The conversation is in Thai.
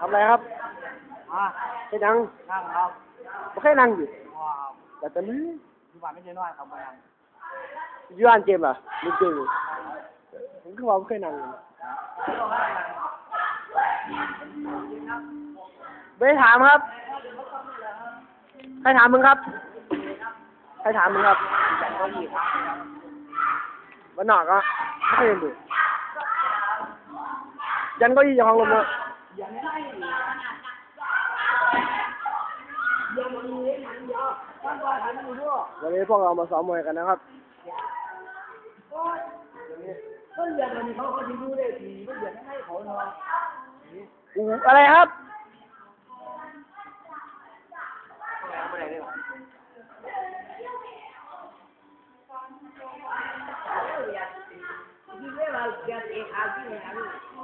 ทำอะไรครับมาให้นั่งนั่งครับไม่เคยนั่งอยู่ว้าวแต่ตอนนี้อยู่บ้านไม่ใช่น้อยครับมานั่งอยู่อ่านเกมเหรอเล่นเกมอยู่ผมก็ว่าไม่เคยนั่งอยู่ไม่ได้ถามครับ ใครถามมึงครับ ใครถามมึงครับวันนอกก็ไม่เคยเห็นดูยันเก็ยี่ของลมเนาะ วันนี้พวกเรามาซ้อมมวยกันนะครับก็เรียนอันนี้เขาก็จะดูได้ดีก็เรียนให้เขาเนาะอูอะไรครับไม่ได้เลยอ